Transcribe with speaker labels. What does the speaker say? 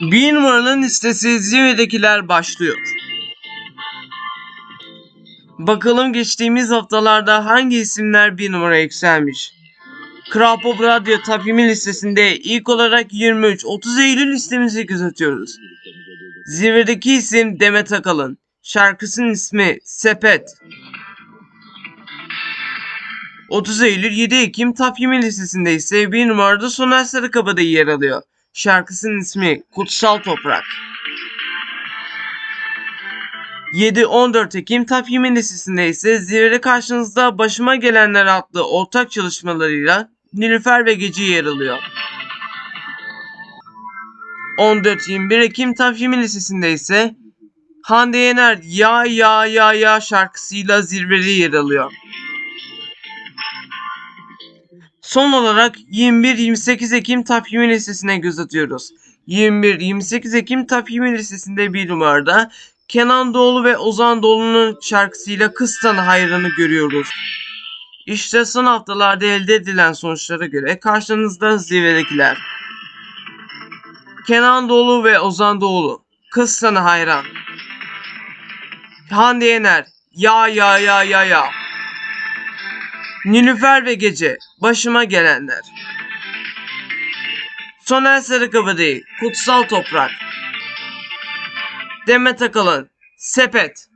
Speaker 1: Bir numaranın listesi zirvedekiler başlıyor. Bakalım geçtiğimiz haftalarda hangi isimler bir numara yükselmiş? Kral Pop Radyo takvimi listesinde ilk olarak 23-30 Eylül listemizi gözetiyoruz. Zirvedeki isim Demet Akalın. Şarkısının ismi Sepet. 30 Eylül 7 Ekim takvimi listesinde ise bir numarada Soner Sarıkabadayı yer alıyor. Şarkısının ismi Kutsal Toprak. 7-14 Ekim takvimi listesinde ise zirvede karşınızda Başıma Gelenler adlı ortak çalışmalarıyla Nilüfer ve Gece yer alıyor. 14-21 Ekim takvimi listesinde ise Hande Yener Ya Ya Ya Ya şarkısıyla zirvede yer alıyor. Son olarak 21-28 Ekim takvimi listesine göz atıyoruz. 21-28 Ekim takvimi listesinde bir numarada Kenan Doğulu ve Ozan Doğulu'nun şarkısıyla Kız Sana Hayranı görüyoruz. İşte son haftalarda elde edilen sonuçlara göre karşınızda zirvedekiler. Kenan Doğulu ve Ozan Doğulu. Kız Sana Hayran. Hande Yener. Ya ya ya ya ya. Nilüfer ve Gece. Başıma gelenler. Soner Sarıkabadayı. Kutsal Toprak. Demet Akalın. Sepet.